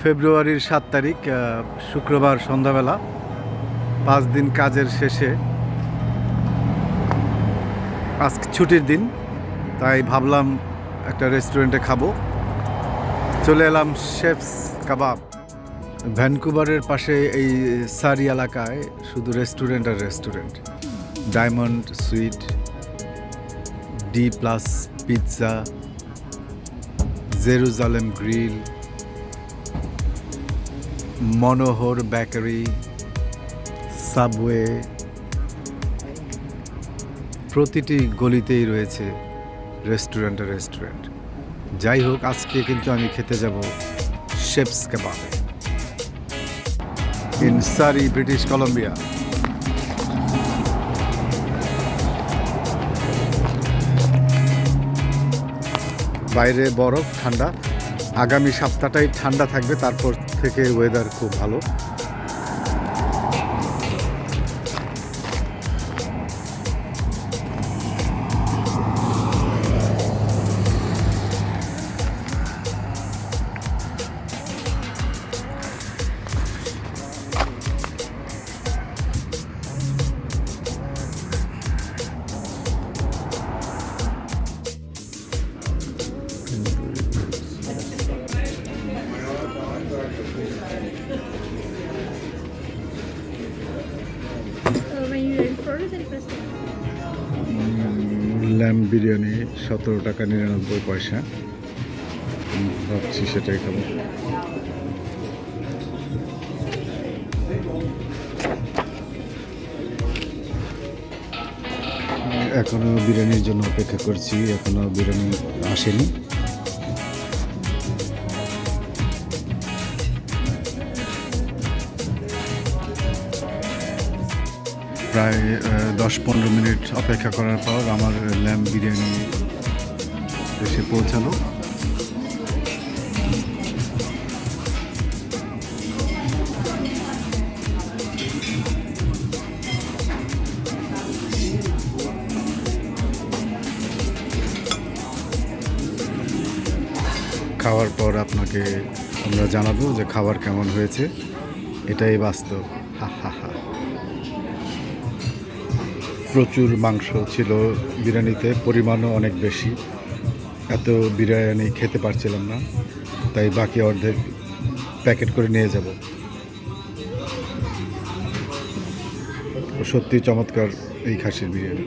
ফেব্রুয়ারির সাত তারিখ শুক্রবার সন্ধ্যাবেলা, পাঁচ দিন কাজের শেষে। আজকে ছুটির দিন, তাই ভাবলাম একটা রেস্টুরেন্টে খাব। চলে এলাম শেফস কাবাব ভ্যানকুভারের পাশে এই সারি এলাকায় শুধু রেস্টুরেন্ট আর restaurant diamond sweet D plus pizza Jerusalem grill Manohar bakery Subway প্রতিটি গলিতেই রয়েছে রেস্টুরেন্ট রেস্টুরেন্ট যাই হোক, আজকে কিন্তু আমি খেতে যাব শেপস কাবাবে ইন সারি ব্রিটিশ কলম্বিয়া বাইরে বরফ, ঠান্ডা। আগামী সপ্তাহটাই ঠান্ডা থাকবে তারপর থেকে ওয়েদার খুব ভালো। ল্যাম্প বিরিয়ানি সতেরো টাকা নিরানব্বই পয়সা। ভাবছি সেটাই খাব। এখনও বিরিয়ানির জন্য অপেক্ষা করছি এখনও বিরিয়ানি আসেনি। প্রায় দশ পনেরো মিনিট অপেক্ষা করার পর আমার ল্যাম্প বিরিয়ানি এসে পৌঁছালো। খাওয়ার পর আপনাকে আমরা জানাব যে খাবার কেমন হয়েছে। এটাই বাস্তব। হা হা হা। প্রচুর মাংস ছিল বিরিয়ানিতে, পরিমাণও অনেক বেশি। এত বিরিয়ানি খেতে পারছিলাম না, তাই বাকি অর্ধেক প্যাকেট করে নিয়ে যাব। সত্যি চমৎকার এই খাসির বিরিয়ানি।